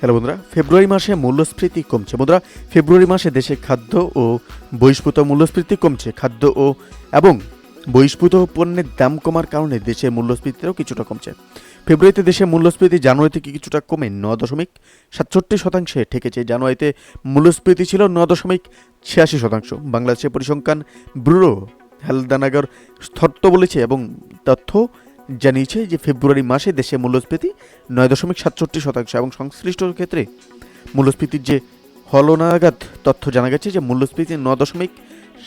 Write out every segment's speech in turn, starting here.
Hello বন্ধুরা, ফেব্রুয়ারি মাসে মূল্যস্ফীতি কমছে। বন্ধুরা, ফেব্রুয়ারি মাসে দেশে খাদ্য ও বহিষ্ভূত মূল্যস্ফীতি কমছে। খাদ্য ও, এবং বহিষ্ভূত পণ্যের দাম কমার কারণে দেশের মূল্যস্ফীতিও কিছুটা কমছে। ফেব্রুয়ারিতে দেশে মূল্যস্ফীতি জানুয়ারি থেকে কিছুটা কমে ন দশমিক সাতষট্টি শতাংশে ঠেকেছে। জানুয়ারিতে মূল্যস্ফীতি ছিল ন দশমিক ছিয়াশি শতাংশ। বাংলাদেশের পরিসংখ্যান ব্যুরো হেলদানাগর তথ্য বলেছে, এবং তথ্য জানিয়েছে যে ফেব্রুয়ারি মাসে দেশে মূল্যস্ফীতি নয় দশমিক সাতষট্টি শতাংশ এবং সংশ্লিষ্ট ক্ষেত্রে মূল্যস্ফীতির যে হলনাগাদ তথ্য জানা গেছে যে মূল্যস্ফীতি ন দশমিক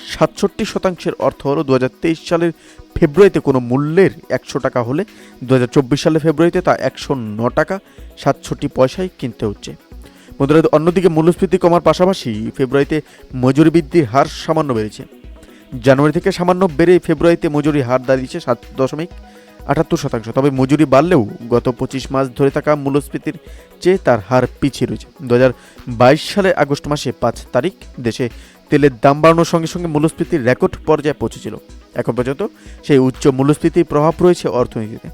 সাতষট্টি শতাংশের অর্থ হলো দু হাজার তেইশ সালের ফেব্রুয়ারিতে কোনো মূল্যের একশো টাকা হলে দু সালের ফেব্রুয়ারিতে তা একশো ন টাকা সাতষট্টি পয়সায় কিনতে হচ্ছে। বন্ধুরা অন্যদিকে মূল্যস্ফীতি কমার পাশাপাশি ফেব্রুয়ারিতে মজুরি বৃদ্ধির হার সামান্য বেড়েছে। জানুয়ারি থেকে সামান্য বেড়ে ফেব্রুয়ারিতে মজুরি হার দাঁড়িয়েছে সাত দশমিক আটাত্তর শতাংশ। তবে মজুরি বাড়লেও গত পঁচিশ মাস ধরে থাকা মূল্যস্ফীতির চেয়ে তার হার পিছিয়ে রয়েছে। দু সালে আগস্ট মাসে পাঁচ তারিখ দেশে তেলের দাম বাড়ানোর সঙ্গে সঙ্গে মূল্যস্ফীতির রেকর্ড পর্যায়ে পৌঁছেছিল। এখন পর্যন্ত সেই উচ্চ মূল্যস্ফীতির প্রভাব রয়েছে অর্থনীতিতে।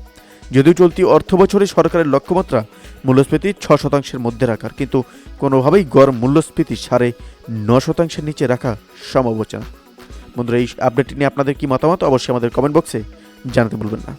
যদিও চলতি অর্থ বছরে সরকারের লক্ষ্যমাত্রা মূল্যস্ফীতি ছ শতাংশের মধ্যে রাখার, কিন্তু কোনোভাবেই গড় মূল্যস্ফীতি সাড়ে ন শতাংশের নিচে রাখা সম্ভব হচ্ছে না। বন্ধুরা, এই আপডেটটি নিয়ে আপনাদের কি মতামত? অবশ্যই আমাদের কমেন্ট বক্সে জানাতে ভুলবেন না।